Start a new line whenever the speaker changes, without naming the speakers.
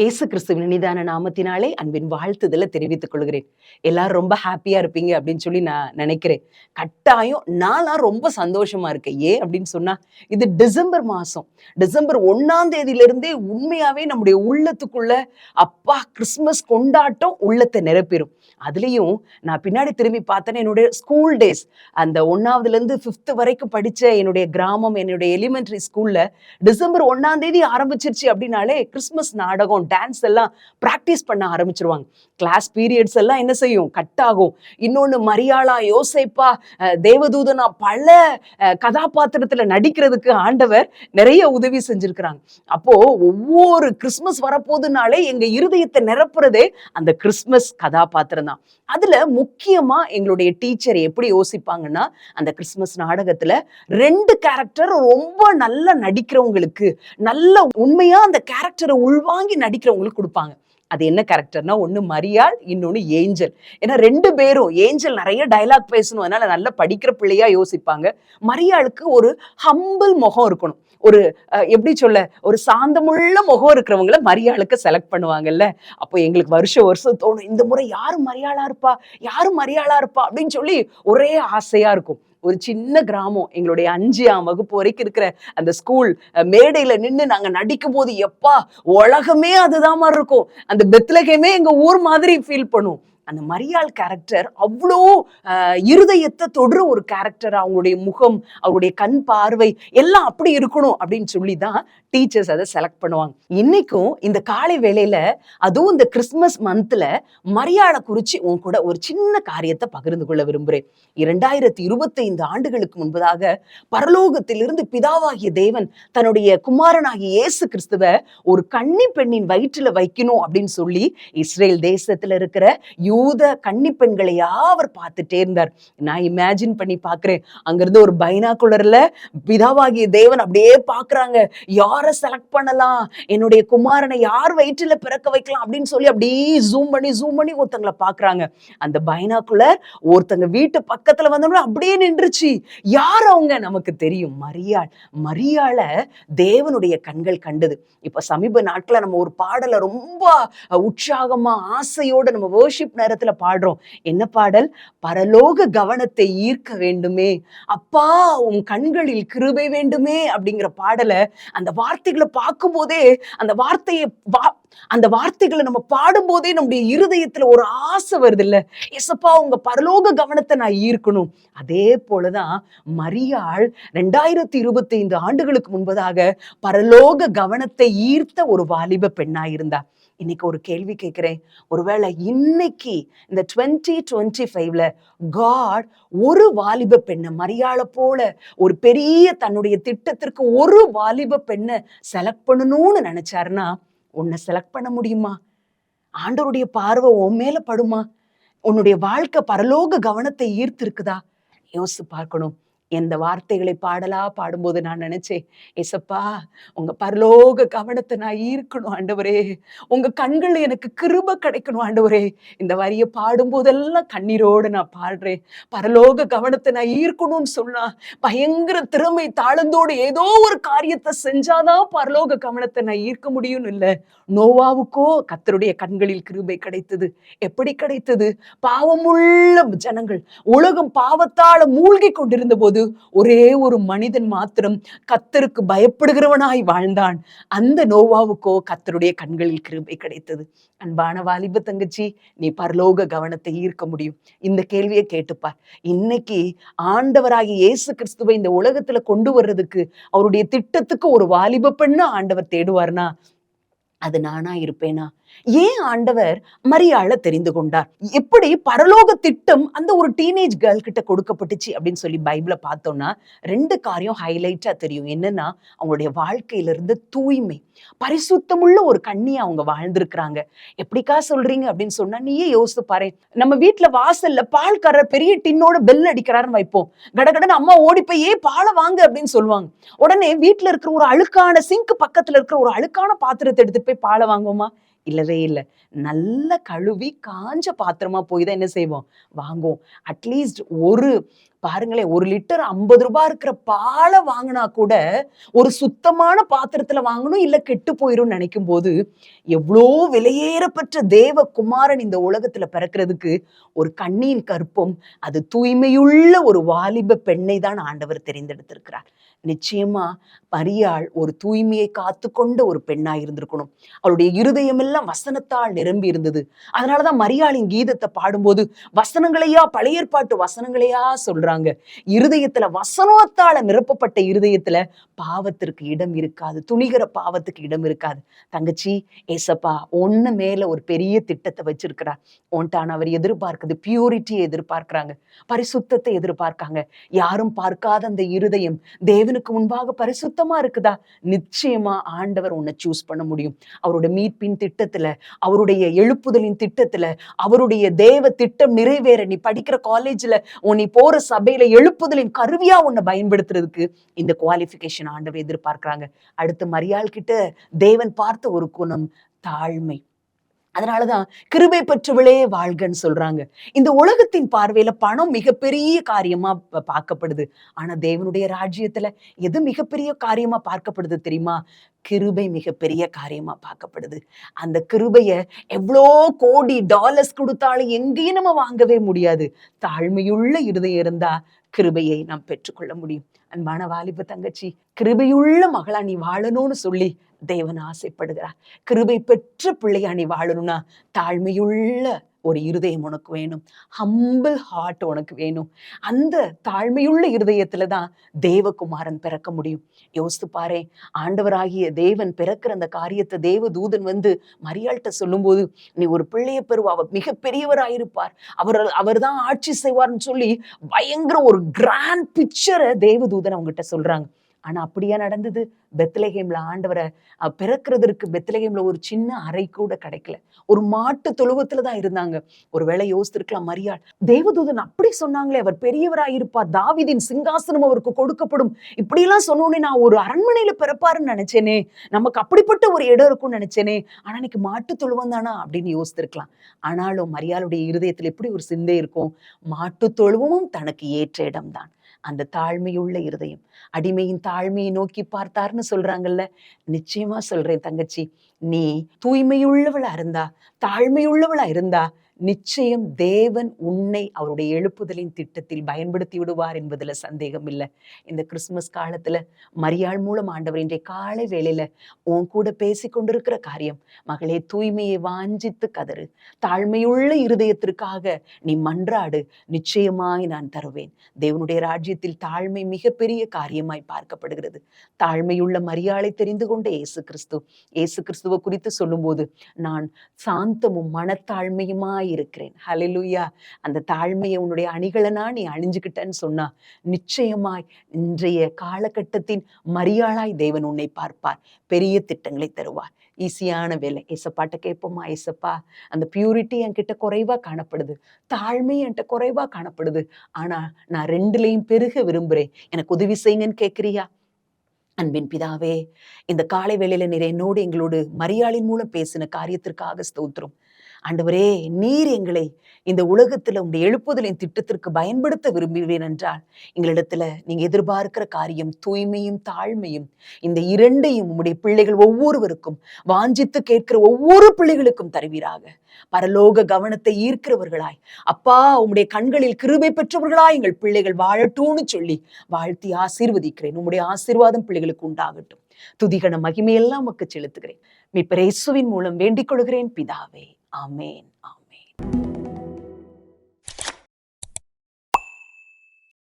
இயேசு கிறிஸ்துவின் இனிதான நாமத்தினாலே அன்பின் வாழ்த்துதலை தெரிவித்துக் கொள்கிறேன். எல்லாரும் ரொம்ப ஹாப்பியா இருப்பீங்க அப்படின்னு சொல்லி நான் நினைக்கிறேன். கட்டாயம் நான்லாம் ரொம்ப சந்தோஷமா இருக்கேன். ஏன் அப்படின்னு சொன்னா இது டிசம்பர் மாசம். டிசம்பர் ஒன்னாம் தேதியில இருந்தே உண்மையாவே நம்முடைய உள்ளத்துக்குள்ள அப்பா கிறிஸ்மஸ் கொண்டாட்டம் உள்ளத்தை நிரப்பிடும் அதுலயும் நான் பின்னாடி திரும்பி பார்த்தேன்னா என்னுடைய ஸ்கூல் டேஸ் அந்த ஒன்னாவதுல இருந்து ஃபிஃப்த் வரைக்கும் படிச்ச என்னுடைய கிராமம் என்னுடைய எலிமெண்டரி ஸ்கூல்ல டிசம்பர் ஒன்னாம் தேதி ஆரம்பிச்சிருச்சு அப்படின்னாலே கிறிஸ்மஸ் நாடகம் டான்ஸ் எல்லாம் ப்ராக்டிஸ் பண்ண ஆரம்பிச்சிருவாங்க. கிளாஸ் பீரியட்ஸ் எல்லாம் என்ன செய்யும்? கட் ஆகும். இன்னொன்னு மரியாளா யோசைப்பா தேவதூதனா பல கதாபாத்திரத்தில் நடிக்கிறதுக்கு ஆண்டவர் நிறைய உதவி செஞ்சிருக்கிறாங்க. அப்போ ஒவ்வொரு கிறிஸ்மஸ் வரப்போதுனாலே எங்க இருதயத்தை நிரப்புறதே அந்த கிறிஸ்மஸ் கதாபாத்திரம் தான். அதுல முக்கியமா எங்களுடைய டீச்சர் எப்படி யோசிப்பாங்கன்னா அந்த கிறிஸ்மஸ் நாடகத்துல ரெண்டு கேரக்டர் ரொம்ப நல்லா நடிக்கிறவங்களுக்கு நல்ல உண்மையா அந்த கேரக்டரை உள்வாங்கி நடிக்கிறவங்களுக்கு கொடுப்பாங்க. அது என்ன கேரக்டர்னா ஒன்று மரியாள் இன்னொன்று ஏஞ்சல். ஏன்னா ரெண்டு பேரும் ஏஞ்சல் நிறைய டயலாக் பேசணும். அதனால நல்லா படிக்கிற பிள்ளையா யோசிப்பாங்க. மரியாளுக்கு ஒரு ஹம்பிள் முகம் இருக்கணும். ஒரு எப்படி சொல்ல? ஒரு சாந்தமுள்ள முகம் இருக்கிறவங்கள மரியாளுக்கு செலக்ட் பண்ணுவாங்கல்ல. அப்போ எங்களுக்கு வருஷம் வருஷம் தோணும். இந்த முறை யாரும் மரியாளா இருப்பா? யாரும் மரியாளா இருப்பா? அப்படின்னு சொல்லி ஒரே ஆசையா இருக்கும். ஒரு சின்ன கிராமம் எங்களுடைய அஞ்சாம் வகுப்பு வரைக்கும் இருக்கிற அந்த ஸ்கூல் மேடையில நின்று நாங்க நடிக்கும் போது எப்பா உலகமே அதுதான் மாதிரி இருக்கும். அந்த பெத்லகேமே எங்க ஊர் மாதிரி ஃபீல் பண்ணும். அந்த மரியாள் கேரக்டர் அவ்வளோ இருதயத்தை தொடுற ஒரு கேரக்டர் அவங்களுடைய முகம் அவருடைய கண் பார்வை எல்லாம் அப்படி இருக்கணும் அப்படின்னு சொல்லி தான் டீச்சர்ஸ் அதை செலக்ட் பண்ணுவாங்க. இன்னைக்கும் இந்த காலை வேளையில அதுவும் இந்த கிறிஸ்மஸ் மந்த்ல மரியாதை குறிச்சு உன் கூட ஒரு சின்ன காரியத்தை பகிர்ந்து கொள்ள விரும்புகிறேன் இரண்டாயிரத்தி இருபத்தைந்து ஆண்டுகளுக்கு முன்பதாக பரலோகத்திலிருந்து பிதாவாகிய தேவன் தன்னுடைய குமாரனாகிய இயேசு கிறிஸ்துவ ஒரு கன்னி பெண்ணின் வயிற்றுல வைக்கணும் அப்படின்னு சொல்லி இஸ்ரேல் தேசத்துல இருக்கிற தூத கன்னி பெண்களையா அவர் பார்த்துட்டே இருந்தார். நான் இமேஜின் பண்ணி பார்க்குறேன். அங்கேருந்து ஒரு பைனாக்குலர்ல பிதாவாகிய தேவன் அப்படியே பார்க்குறாங்க. யாரை செலக்ட் பண்ணலாம்? என்னுடைய குமாரனை யார் வயிற்றுல பிறக்க வைக்கலாம் அப்படின்னு சொல்லி அப்படியே ஜூம் பண்ணி ஜூம் பண்ணி ஒருத்தங்களை பார்க்குறாங்க. அந்த பைனாக்குலர் ஒருத்தங்க வீட்டு பக்கத்துல வந்தோடனே அப்படியே நின்றுச்சு. யார் அவங்க? நமக்கு தெரியும். மரியாள். மரியாள தேவனுடைய கண்கள் கண்டது. இப்ப சமீப நாட்களில் நம்ம ஒரு பாடலை ரொம்ப உற்சாகமாக உற்சாகமா ஆசையோட நம்ம வேர்ஷிப் அதிகாரத்துல பாடுறோம். என்ன பாடல்? பரலோக கவனத்தை ஈர்க்க வேண்டுமே. அப்பா உன் கண்களில் கிருபை வேண்டுமே அப்படிங்கிற பாடலை அந்த வார்த்தைகளை பார்க்கும் போதே அந்த வார்த்தையை வா- அந்த வார்த்தைகளை நம்ம பாடும்போதே நம்முடைய இருதயத்துல ஒரு ஆசை வருது இல்ல எசப்பா உங்க பரலோக கவனத்தை நான் ஈர்க்கணும். அதே போலதான் மரியாள் ரெண்டாயிரத்தி இருபத்தி ஐந்து ஆண்டுகளுக்கு முன்பதாக பரலோக கவனத்தை ஈர்த்த ஒரு வாலிப பெண்ணா இருந்தா இன்னைக்கு ஒரு கேள்வி கேட்குறேன். ஒருவேளை இன்னைக்கு இந்த டுவெண்ட்டி டுவெண்ட்டி ஃபைவ்ல காட் ஒரு வாலிப பெண்ணை மரியாதை போல ஒரு பெரிய தன்னுடைய திட்டத்திற்கு ஒரு வாலிப பெண்ணை செலக்ட் பண்ணணும்னு நினைச்சாருன்னா உன்னை செலக்ட் பண்ண முடியுமா? ஆண்டவருடைய பார்வை உன் மேல படுமா? உன்னுடைய வாழ்க்கை பரலோக கவனத்தை ஈர்த்திருக்குதா? யோசித்து யோசிச்சு பார்க்கணும். எந்த வார்த்தைகளை பாடலா பாடும்போது நான் நினைச்சேன் ஏசப்பா உங்க பரலோக கவனத்தை நான் ஈர்க்கணும் ஆண்டவரே. உங்க கண்கள் எனக்கு கிருப கிடைக்கணும் ஆண்டவரே. இந்த வரியை பாடும்போதெல்லாம் கண்ணீரோடு நான் பாடுறேன். பரலோக கவனத்தை நான் ஈர்க்கணும்னு சொன்னா பயங்கர திறமை தாளந்தோடு ஏதோ ஒரு காரியத்தை செஞ்சாதான் பரலோக கவனத்தை நான் ஈர்க்க முடியும்னு இல்லை. நோவாவுக்கோ கத்தருடைய கண்களில் கிருபை கிடைத்தது. எப்படி கிடைத்தது? பாவமுள்ள ஜனங்கள் உலகம் பாவத்தால மூழ்கி கொண்டிருந்த போது ஒரே ஒரு மனிதன் மாத்திரம் கத்தருக்கு பயப்படுகிறவனாய் வாழ்ந்தான். அந்த நோவாவுக்கோ கத்தருடைய கண்களில் கிருபை கிடைத்தது. அன்பான வாலிப தங்கச்சி நீ பரலோக கவனத்தை ஈர்க்க முடியும். இந்த கேள்வியை கேட்டுப்பார். இன்னைக்கு ஆண்டவராகி இயேசு கிறிஸ்துவை இந்த உலகத்துல கொண்டு வர்றதுக்கு அவருடைய திட்டத்துக்கு ஒரு வாலிப பெண்ணு ஆண்டவர் தேடுவார்னா அது நானா இருப்பேனா? ஏன் ஆண்டவர் மரியாள தெரிந்து கொண்டார்? எப்படி பரலோக திட்டம் அந்த ஒரு டீனேஜ் கேர்ள் கிட்ட கொடுக்கப்பட்டுச்சு அப்படின்னு சொல்லி பைபிள பார்த்தோம்னா ரெண்டு காரியம் ஹைலைட்டா தெரியும். என்னன்னா அவங்களுடைய வாழ்க்கையில இருந்த தூய்மை. பரிசுத்தமுள்ள ஒரு கண்ணியை அவங்க வாழ்ந்திருக்கிறாங்க. எப்படிக்கா சொல்றீங்க அப்படின்னு சொன்னா நீயே யோசித்து பாரு. நம்ம வீட்டுல வாசல்ல பால்காரர் பெரிய டின்னோட பெல் அடிக்கிறாருன்னு வைப்போம். கடகடன் அம்மா ஓடி போய் ஏ பாலை வாங்க அப்படின்னு சொல்லுவாங்க. உடனே வீட்டுல இருக்கிற ஒரு அழுக்கான சிங்க் பக்கத்துல இருக்கிற ஒரு அழுக்கான பாத்திரத்தை எடுத்துட்டு போய் பாலை வாங்குவோமா? இல்லவே இல்லை. நல்ல கழுவி காஞ்ச பாத்திரமா போய் தான் என்ன செய்வோம்? வாங்குவோம். அட்லீஸ்ட் ஒரு பாருங்களேன் ஒரு லிட்டர் ஐம்பது ரூபாய் இருக்கிற பாலை வாங்கினா கூட ஒரு சுத்தமான பாத்திரத்துல வாங்கணும் இல்ல கெட்டு போயிடும் நினைக்கும் போது எவ்வளோ விலையேறப்பெற்ற தேவ குமாரன் இந்த உலகத்துல பிறக்கிறதுக்கு ஒரு கண்ணியின் கற்பம் அது தூய்மையுள்ள ஒரு வாலிப பெண்ணை தான் ஆண்டவர் தெரிந்தெடுத்திருக்கிறார். நிச்சயமா மரியாள் ஒரு தூய்மையை காத்து கொண்ட ஒரு பெண்ணா இருந்திருக்கணும். அவளுடைய இருதயம் எல்லாம் வசனத்தால் நிரம்பி இருந்தது. அதனாலதான் மரியாளின் கீதத்தை பாடும்போது வசனங்களையா பழைய ஏற்பாட்டு வசனங்களையா சொல்றாங்க. இருதயத்துல வசனத்தால நிரப்பப்பட்ட இருதயத்துல பாவத்திற்கு இடம் இருக்காது. துணிகிற பாவத்துக்கு இடம் இருக்காது. தங்கச்சி ஏசப்பா ஒன்னு மேல ஒரு பெரிய திட்டத்தை வச்சிருக்கிறார். ஒன்ட்டான் அவர் எதிர்பார்க்குது. பியூரிட்டியை எதிர்பார்க்கிறாங்க. பரிசுத்தத்தை எதிர்பார்க்காங்க. யாரும் பார்க்காத அந்த இருதயம் தேவனுக்கு முன்பாக பரிசுத்தமா இருக்குதா? நிச்சயமா ஆண்டவர் உன்னை சூஸ் பண்ண முடியும். அவருடைய மீட்பின் திட்டத்துல அவருடைய எழுப்புதலின் திட்டத்துல அவருடைய தேவ திட்டம் நிறைவேற. நீ படிக்கிற காலேஜ்ல உன் நீ போற சபையில எழுப்புதலின் கருவியா உன்னை பயன்படுத்துறதுக்கு இந்த குவாலிஃபிகேஷன் ஆண்டவர் எதிர்பார்க்கிறாங்க. அடுத்து மரியாள் கிட்ட தேவன் பார்த்த ஒரு குணம் தாழ்மை. அதனாலதான் கிருபை பெற்றவளே வாழ்கன்னு சொல்றாங்க. இந்த உலகத்தின் பார்வையில பணம் மிகப்பெரிய காரியமா பார்க்கப்படுது. ஆனா தேவனுடைய ராஜ்யத்துல எது மிகப்பெரிய காரியமா பார்க்கப்படுது தெரியுமா? கிருபை மிகப்பெரிய காரியமா பார்க்கப்படுது. அந்த கிருபைய எவ்வளோ கோடி டாலர்ஸ் கொடுத்தாலும் எங்கேயும் நம்ம வாங்கவே முடியாது. தாழ்மையுள்ள இருதயம் இருந்தா கிருபையை நாம் பெற்றுக்கொள்ள முடியும். அன்பான வாலிப தங்கச்சி கிருபையுள்ள மகளா நீ வாழணும்னு சொல்லி தேவன் ஆசைப்படுகிறார். கிருபை பெற்ற பிள்ளையா நீ வாழணும்னா தாழ்மையுள்ள ஒரு இருதயம் உனக்கு வேணும். ஹம்பிள் ஹார்ட் உனக்கு வேணும். அந்த தாழ்மையுள்ள இருதயத்துல தான் தேவகுமாரன் பிறக்க முடியும். யோசித்து பாரு ஆண்டவராகிய தேவன் பிறக்கிற அந்த காரியத்தை தேவ தூதன் வந்து மரியாள்கிட்ட சொல்லும்போது நீ ஒரு பிள்ளைய பெறுவா அவர் மிகப்பெரியவராயிருப்பார். அவர் அவர் தான் ஆட்சி செய்வார்னு சொல்லி பயங்கர ஒரு கிராண்ட் பிக்சரை தேவதூதன் அவங்ககிட்ட சொல்றாங்க. ஆனால் அப்படியா நடந்தது? பெத்லகேம்ல ஆண்டவரை பிறக்கிறதற்கு பெத்லகேமில் ஒரு சின்ன அறை கூட கிடைக்கல. ஒரு மாட்டு தொழுவத்தில் தான் இருந்தாங்க. ஒரு வேளை யோசித்திருக்கலாம் மரியாள். தேவதூதன் அப்படி சொன்னாங்களே அவர் பெரியவராயிருப்பார். தாவிதின் சிங்காசனம் அவருக்கு கொடுக்கப்படும். இப்படியெல்லாம் சொன்னோன்னே நான் ஒரு அரண்மனையில் பிறப்பாருன்னு நினச்சேனே. நமக்கு அப்படிப்பட்ட ஒரு இடம் இருக்கும்னு நினச்சேனே. ஆனால் இன்னைக்கு மாட்டு தொழுவம் தானா அப்படின்னு யோசித்திருக்கலாம். ஆனாலும் மரியாளுடைய இருதயத்தில் எப்படி ஒரு சிந்தை இருக்கும்? மாட்டு தொழுவமும் தனக்கு ஏற்ற இடம்தான். அந்த தாழ்மையுள்ள இருதயம். அடிமையின் தாழ்மையை நோக்கி பார்த்தார்னு சொல்றாங்கல்ல? நிச்சயமா சொல்றேன் தங்கச்சி. நீ தூய்மையுள்ளவளா இருந்தா தாழ்மையுள்ளவளா இருந்தா நிச்சயம் தேவன் உன்னை அவருடைய எழுப்புதலின் திட்டத்தில் பயன்படுத்தி விடுவார் என்பதுல சந்தேகம் இல்லை. இந்த கிறிஸ்துமஸ் காலத்துல மரியாள் மூலம் ஆண்டவர் இன்றைய காலை வேளையில் உன் கூட பேசி கொண்டிருக்கிற காரியம் மகளே தூய்மையை வாஞ்சித்து கதறு தாழ்மையுள்ள இருதயத்திற்காக நீ மன்றாடு நிச்சயமாய் நான் தருவேன். தேவனுடைய ராஜ்யத்தில் தாழ்மை மிகப்பெரிய காரியமாய் பார்க்கப்படுகிறது. தாழ்மையுள்ள மரியாளை தெரிந்து கொண்ட இயேசு கிறிஸ்து இயேசு கிறிஸ்துவை குறித்து சொல்லும்போது நான் சாந்தமும் மனத்தாழ்மையுமாய் இருக்கிறேன். ஹalleluya அந்த தாழ்மையை உன்னுடைய அணிகளனா நீ அணிஞ்சுக்கிட்டேன்னு சொன்னா நிச்சயமாய் இன்றைய காலகட்டத்தின் மரியாளாய் தேவன் உன்னை பார்ப்பார். பெரிய திட்டங்களை தருவார். ஈஸியான வேலை. ஏசப்பாட்ட கேட்போமா? ஏசப்பா அந்த பியூரிட்டி என்கிட்ட குறைவா காணப்படுது. தாழ்மை என்கிட்ட குறைவா காணப்படுது. ஆனா நான் ரெண்டுலையும் பெருக விரும்புறேன். எனக்கு உதவி செய்யுங்கன்னு கேட்குறியா? அன்பின் பிதாவே இந்த காலை வேளையில நிறைய என்னோடு எங்களோடு மரியாளின் மூலம் பேசின காரியத்திற்காக ஸ்தோத்திரம். ஆண்டவரே நீர் எங்களை இந்த உலகத்துல உங்களுடைய எழுப்புதலின் திட்டத்திற்கு பயன்படுத்த விரும்புகிறேன் என்றால் எங்களிடத்துல நீங்க எதிர்பார்க்கிற காரியம் தூய்மையும் தாழ்மையும் இந்த இரண்டையும் உங்களுடைய பிள்ளைகள் ஒவ்வொருவருக்கும் வாஞ்சித்து கேட்கிற ஒவ்வொரு பிள்ளைகளுக்கும் தருவீராக. பரலோக கவனத்தை ஈர்க்கிறவர்களாய் அப்பா உம்முடைய கண்களில் கிருபை பெற்றவர்களாய் எங்கள் பிள்ளைகள் வாழட்டும்னு சொல்லி வாழ்த்தி ஆசீர்வதிக்கிறேன். உம்முடைய ஆசீர்வாதம் பிள்ளைகளுக்கு உண்டாகட்டும். துதிகன மகிமையெல்லாம் உமக்கு செலுத்துகிறேன். மீட்பர் மூலம் வேண்டிக் கொள்கிறேன். பிதாவே Amen. Amen.